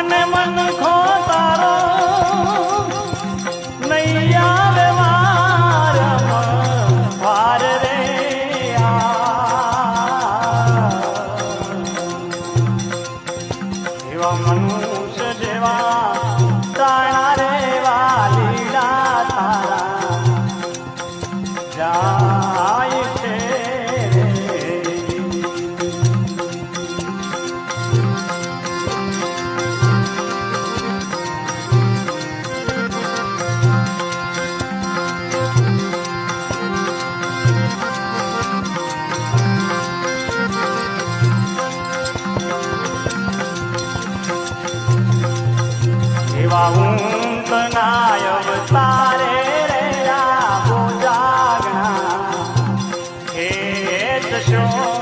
અને મન ખો તારો. મનુષ્ય જેવા તાણા રે વાલીલા તારા. જાય છે. એવા ઊંઘનાય અવતારે રે જાગણા હે દશો